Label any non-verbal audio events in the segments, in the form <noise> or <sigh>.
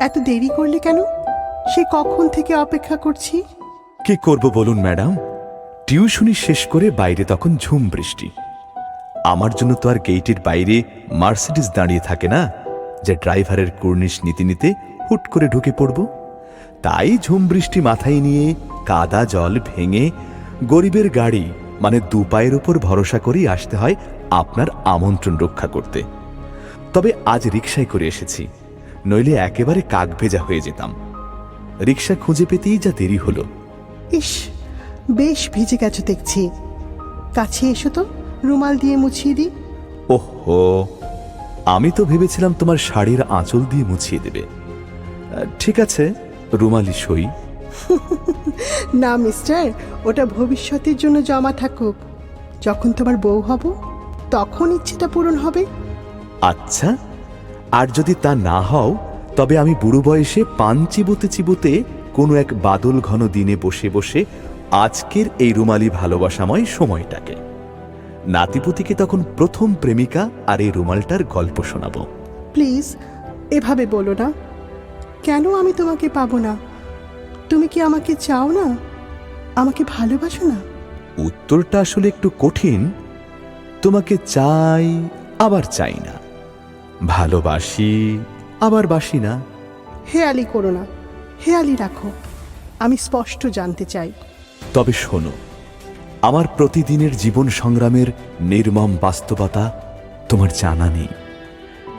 এত দেরি করলে কেন? সে কখন থেকে অপেক্ষা করছি? কি করব বলুন, ম্যাডাম? টিউশনি শেষ করে বাইরে তখন ঝুম বৃষ্টি। আমার জন্য তো আর গেইটের বাইরে মার্সিডিস দাঁড়িয়ে থাকে না, যে ড্রাইভারের কুর্নিশ নীতি নিতে হুট করে ঢুকে পড়ব। তাই ঝুম বৃষ্টি মাথায় নিয়ে কাদা জল ভেঙে গরিবের গাড়ি মানে দু পায়ের উপর ভরসা করেই আসতে হয় আপনার আমন্ত্রণ রক্ষা করতে। তবে আজ রিক্সায় করে এসেছি। নইলে একেবারে কাক ভেজা হয়ে যেতাম। রিক্সা খুঁজে পেতেই যা দেরি হলো। ইস বেশ ভিজে গেছো দেখছি। কাছে এসো তো রুমাল দিয়ে মুছিয়ে দিই। ওহো আমি তো ভেবেছিলাম তোমার শাড়ির আঁচল দিয়ে মুছিয়ে দেবে। ঠিক আছে রুমালি সই। <laughs> না মিস্টার ওটা ভবিষ্যতের জন্য জমা থাকুক। যখন তোমার বউ হব তখন ইচ্ছেটা পূরণ হবে। আচ্ছা আর যদি তা না হও তবে আমি বুড়ো বয়সে পান চিবোতে চিবোতে কোনো এক বাদল ঘন দিনে বসে বসে আজকের এই রুমালি ভালোবাসাময় সময়টাকে। নাতিপুতিকে তখন প্রথম প্রেমিকা আর এই রুমালটার গল্প শোনাবো। প্লিজ এভাবে বলো না। কেন আমি তোমাকে পাবো না? তুমি কি আমাকে চাও না? আমাকে ভালোবাসো না? উত্তরটা আসলে একটু কঠিন। তোমাকে চাই আবার চাই না। ভালোবাসি। আবার বাসি না। হেয়ালি করো না। হেয়ালি রাখো। আমি স্পষ্ট জানতে চাই। তবে শোনো আমার প্রতিদিনের জীবন সংগ্রামের নির্মম বাস্তবতা তোমার জানা নেই।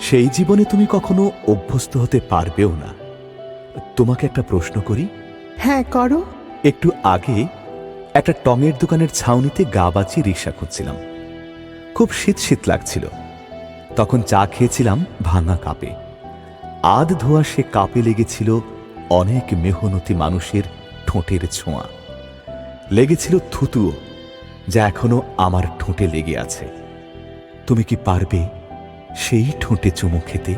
সেই জীবনে তুমি কখনো অভ্যস্ত হতে পারবেও না। তোমাকে একটা প্রশ্ন করি? হ্যাঁ করো। একটু আগে একটা টঙের দোকানের ছাউনিতে গা বাঁচিয়ে রিক্সা খুঁজছিলাম। খুব শীত শীত লাগছিল। তখন চা খেয়েছিলাম ভাঙা কাপে। আধ ধোয়া সে কাপে লেগেছিল অনেক মেহনতি মানুষের ঠোঁটের ছোঁয়া। লেগেছিল থুতুও, যা এখনও আমার ঠোঁটে লেগে আছে। তুমি কি পারবে সেই ঠোঁটে চুমু খেতে?